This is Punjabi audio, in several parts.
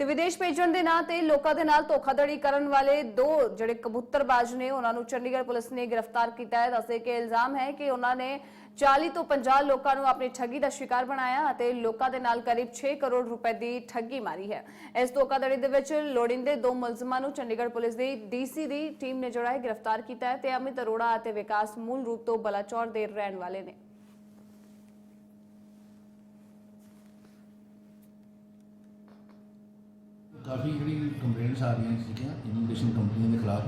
ਤੇ ਵਿਦੇਸ਼ ਭੇਜਣ ਦੇ ਨਾਂ ਤੇ ਲੋਕਾਂ ਦੇ ਨਾਲ ਧੋਖਾਧੜੀ ਕਰਨ ਵਾਲੇ ਦੋ ਜਿਹੜੇ ਕਬੂਤਰਬਾਜ਼ ਨੇ, ਉਹਨਾਂ ਨੂੰ ਚੰਡੀਗੜ੍ਹ ਪੁਲਿਸ ਨੇ ਗ੍ਰਿਫਤਾਰ ਕੀਤਾ ਹੈ। ਦੱਸੇ ਕਿ ਇਲਜ਼ਾਮ ਹੈ ਕਿ ਉਹਨਾਂ ਨੇ 40 ਤੋਂ 50 ਲੋਕਾਂ ਨੂੰ ਆਪਣੀ ਠੱਗੀ ਦਾ ਸ਼ਿਕਾਰ ਬਣਾਇਆ ਅਤੇ ਲੋਕਾਂ ਦੇ ਨਾਲ ਕਰੀਬ 6 ਕਰੋੜ ਰੁਪਏ ਦੀ ਠੱਗੀ ਮਾਰੀ ਹੈ। ਇਸ ਧੋਖਾਧੜੀ ਦੇ ਵਿੱਚ ਲੋੜਿੰਦੇ ਦੋ ਮੁਲਜ਼ਮਾਂ ਨੂੰ ਚੰਡੀਗੜ੍ਹ ਪੁਲਿਸ ਦੀ ਡੀਸੀ ਦੀ ਟੀਮ ਨੇ ਜਿਹੜਾ ਹੈ ਗ੍ਰਿਫਤਾਰ ਕੀਤਾ ਹੈ ਤੇ ਅਮਿਤ ਅਰੋੜਾ ਅਤੇ ਵਿਕਾਸ ਮੂਲ ਰੂਪ ਤੋਂ ਬਲਾਚੌਰ ਦੇ ਰਹਿਣ ਵਾਲੇ ਨੇ। ਕਾਫੀ ਜਿਹੜੀ ਕੰਪਲੇਂਟਸ ਆ ਰਹੀਆਂ ਸੀਗੀਆਂ ਇਮੀਗ੍ਰੇਸ਼ਨ ਕੰਪਨੀਆਂ ਦੇ ਖਿਲਾਫ,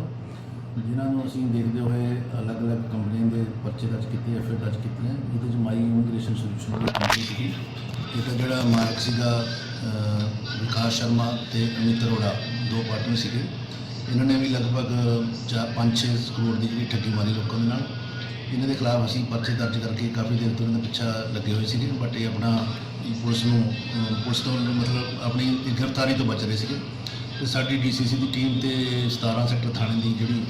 ਜਿਨ੍ਹਾਂ ਨੂੰ ਅਸੀਂ ਦੇਖਦੇ ਹੋਏ ਅਲੱਗ-ਅਲੱਗ ਕੰਪਨੀਆਂ ਦੇ ਪਰਚੇ ਦਰਜ ਕੀਤੇ ਐਫ ਦਰਜ ਕੀਤੀਆਂ। ਇਹਦੇ ਵਿੱਚ ਮਾਈ ਇਮੀਗ੍ਰੇਸ਼ਨ ਸੋਲੂਸ਼ਨ ਦੀ ਕੰਪਨੀ ਸੀਗੀ। ਇਹਦਾ ਜਿਹੜਾ ਮਾਲਕ ਸੀਗਾ ਵਿਕਾਸ ਸ਼ਰਮਾ ਤੇ ਅਮਿਤ ਅਰੋੜਾ, ਦੋ ਪਾਰਟਨਰ ਸੀਗੇ। ਇਹਨਾਂ ਨੇ ਵੀ ਲਗਭਗ 4-5-6 ਕਰੋੜ ਦੀ ਜਿਹੜੀ ਠੱਗੀ ਮਾਰੀ ਲੋਕਾਂ ਦੇ ਨਾਲ। ਇਹਨਾਂ ਦੇ ਖਿਲਾਫ ਅਸੀਂ ਪਰਚੇ ਦਰਜ ਕਰਕੇ ਕਾਫੀ ਦੇਰ ਤੋਂ ਇਹਨਾਂ ਦਾ ਪਿੱਛਾ ਲੱਗੇ ਹੋਏ ਸੀਗੇ ਬਟ ਇਹ ਆਪਣਾ ਪੁਲਿਸ ਨੂੰ ਪੁਲਿਸ ਤੋਂ ਮਤਲਬ ਆਪਣੀ ਗ੍ਰਿਫਤਾਰੀ ਤੋਂ ਬਚ ਰਹੇ ਸੀਗੇ। ਤੇ ਸਾਡੀ ਡੀਸੀਸੀ ਦੀ ਟੀਮ ਤੇ 17 ਸੈਕਟਰ ਥਾਣੇ ਦੀ ਜਿਹੜੀ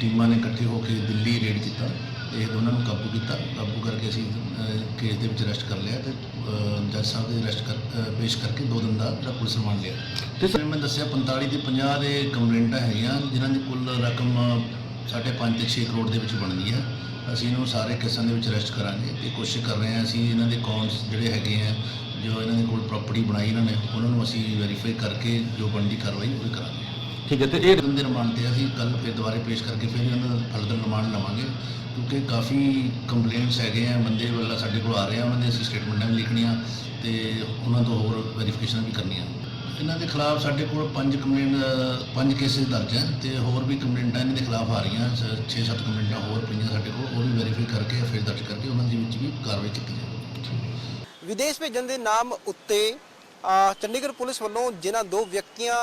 ਟੀਮਾਂ ਨੇ ਇਕੱਠੇ ਹੋ ਕੇ ਦਿੱਲੀ ਰੇਡ ਕੀਤਾ ਇਹ ਦੋਨਾਂ ਨੂੰ ਕਾਬੂ ਕੀਤਾ। ਕਾਬੂ ਕਰਕੇ ਅਸੀਂ ਕੇਸ ਦੇ ਵਿੱਚ ਅਰੈਸਟ ਕਰ ਲਿਆ ਤੇ ਜੱਜ ਸਾਹਿਬ ਦੇ ਅਰੈਸਟ ਕਰ ਪੇਸ਼ ਕਰਕੇ ਦੋ ਦਿਨ ਦਾ ਜਿਹੜਾ ਪੁਲਿਸ ਰਿਮਾਂਡ ਲਿਆ। ਤੇ ਸਰ ਮੈਂ ਦੱਸਿਆ 45 ਤੇ 50 ਦੇ ਕੰਪਲੇਂਟਾਂ ਹੈਗੀਆਂ ਜਿਨ੍ਹਾਂ ਦੀ ਕੁੱਲ ਰਕਮ ਸਾਢੇ ਪੰਜ ਤੇ 6 ਕਰੋੜ ਦੇ ਵਿੱਚ ਬਣਦੀ ਹੈ। ਅਸੀਂ ਇਹਨੂੰ ਸਾਰੇ ਕੇਸਾਂ ਦੇ ਵਿੱਚ ਅਰੈਸਟ ਕਰਾਂਗੇ। ਤੇ ਕੋਸ਼ਿਸ਼ ਕਰ ਰਹੇ ਹਾਂ ਅਸੀਂ ਇਹਨਾਂ ਦੇ ਅਕਾਊਂਟਸ ਜਿਹੜੇ ਹੈਗੇ ਆ ਜੋ ਇਹਨਾਂ ਦੇ ਕੋਲ ਪ੍ਰਾਪਰਟੀ ਬਣਾਈ ਇਹਨਾਂ ਨੇ ਉਹਨਾਂ ਨੂੰ ਅਸੀਂ ਵੈਰੀਫਾਈ ਕਰਕੇ ਜੋ ਬਣਦੀ ਕਾਰਵਾਈ ਉਹ ਵੀ ਕਰਾਂਗੇ। ਠੀਕ ਹੈ ਤੇ ਇਹ ਦਿਨ ਦੇ ਰਿਮਾਂਡ ਤੇ ਅਸੀਂ ਕੱਲ ਫਿਰ ਦੁਬਾਰੇ ਪੇਸ਼ ਕਰਕੇ ਫਿਰ ਇਹਨਾਂ ਦਾ ਫਰਦਰ ਰਿਮਾਂਡ ਲਵਾਂਗੇ। ਕਿਉਂਕਿ ਕਾਫੀ ਕੰਪਲੇਂਟਸ ਹੈਗੇ ਆ ਬੰਦੇ ਵੱਲੋਂ ਸਾਡੇ ਕੋਲ ਆ ਰਹੇ ਆ ਉਹਨਾਂ ਦੇ ਅਸੀਂ ਸਟੇਟਮੈਂਟਾਂ ਵੀ ਲਿਖਣੀਆਂ ਤੇ ਉਹਨਾਂ ਤੋਂ ਹੋਰ ਵੈਰੀਫਿਕੇਸ਼ਨ ਵੀ ਕਰਨੀਆਂ। ਇਹਨਾਂ ਦੇ ਖਿਲਾਫ ਸਾਡੇ ਕੋਲ ਪੰਜ ਕੰਪਲੇਂਟ, ਪੰਜ ਕੇਸਿਸ ਦਰਜ ਹੈ ਤੇ ਹੋਰ ਵੀ ਕੰਪਲੇਂਟਾਂ ਇਹਨਾਂ ਦੇ ਖਿਲਾਫ ਆ ਰਹੀਆਂ 6-7 ਕੰਪਲੇਂਟਾਂ ਹੋਰ ਪਈਆਂ ਸਾਡੇ ਕੋਲ, ਉਹ ਵੀ ਵੈਰੀਫਾਈ ਕਰਕੇ ਫਿਰ ਦਰਜ ਕਰਕੇ ਉਹਨਾਂ ਦੇ ਵਿੱਚ ਵੀ ਕਾਰਵਾਈ ਕੀਤੀ ਜਾਵੇਗੀ ਵਿਦੇਸ਼ ਭੇਜਣ ਦੇ ਨਾਮ ਉੱਤੇ ਚੰਡੀਗੜ੍ਹ ਪੁਲਿਸ ਵੱਲੋਂ ਜਿਨ੍ਹਾਂ ਦੋ ਵਿਅਕਤੀਆਂ,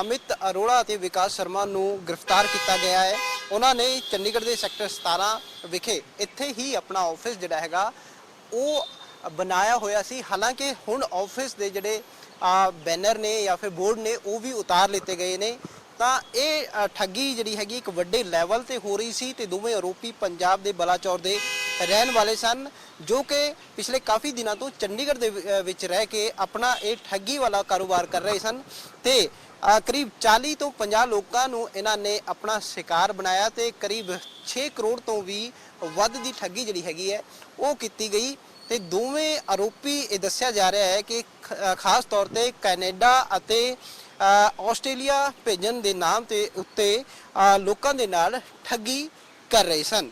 ਅਮਿਤ ਅਰੋੜਾ ਅਤੇ ਵਿਕਾਸ ਸ਼ਰਮਾ ਨੂੰ ਗ੍ਰਿਫਤਾਰ ਕੀਤਾ ਗਿਆ ਹੈ, ਉਹਨਾਂ ਨੇ ਚੰਡੀਗੜ੍ਹ ਦੇ ਸੈਕਟਰ 17 ਵਿਖੇ ਇੱਥੇ ਹੀ ਆਪਣਾ ਆਫਿਸ ਜਿਹੜਾ ਹੈਗਾ, ਉਹ ਬਣਾਇਆ ਹੋਇਆ ਸੀ। ਹਾਲਾਂਕਿ ਹੁਣ ਆਫਿਸ ਦੇ ਜਿਹੜੇ ਬੈਨਰ ਨੇ ਜਾਂ ਫਿਰ ਬੋਰਡ ਨੇ, ਉਹ ਵੀ ਉਤਾਰ ਲਿੱਤੇ ਗਏ ਨੇ। ਤਾਂ ਇਹ ਠੱਗੀ ਜਿਹੜੀ ਹੈਗੀ, ਇੱਕ ਵੱਡੇ ਲੈਵਲ ਤੇ ਹੋ ਰਹੀ ਸੀ ਤੇ ਦੋਵੇਂ ਆਰੋਪੀ ਪੰਜਾਬ ਦੇ ਬਲਾਚੌਰ ਦੇ ਰਹਿਣ ਵਾਲੇ ਸਨ, ਜੋ ਕਿ ਪਿਛਲੇ ਕਾਫੀ ਦਿਨਾਂ ਤੋਂ ਚੰਡੀਗੜ੍ਹ ਦੇ ਵਿੱਚ ਰਹਿ ਕੇ ਆਪਣਾ ਇਹ ਠੱਗੀ ਵਾਲਾ ਕਾਰੋਬਾਰ ਕਰ ਰਹੇ ਸਨ ਤੇ ਕਰੀਬ 40 ਤੋਂ 50 ਲੋਕਾਂ ਨੂੰ ਇਹਨਾਂ ਨੇ ਆਪਣਾ ਸ਼ਿਕਾਰ ਬਣਾਇਆ ਤੇ ਕਰੀਬ 6 ਕਰੋੜ ਤੋਂ ਵੀ ਵੱਧ ਦੀ ਠੱਗੀ ਜਿਹੜੀ ਹੈਗੀ ਹੈ, ਉਹ ਕੀਤੀ ਗਈ। ਤੇ ਦੋਵੇਂ ਆਰੋਪੀ ਇਹ ਦੱਸਿਆ ਜਾ ਰਿਹਾ ਹੈ ਕਿ ਖਾਸ ਤੌਰ ਤੇ ਕੈਨੇਡਾ ਅਤੇ ਆਸਟ੍ਰੇਲੀਆ ਭੇਜਣ ਦੇ ਨਾਮ ਤੇ ਉੱਤੇ ਲੋਕਾਂ ਦੇ ਨਾਲ ਠੱਗੀ ਕਰ ਰਹੇ ਸਨ।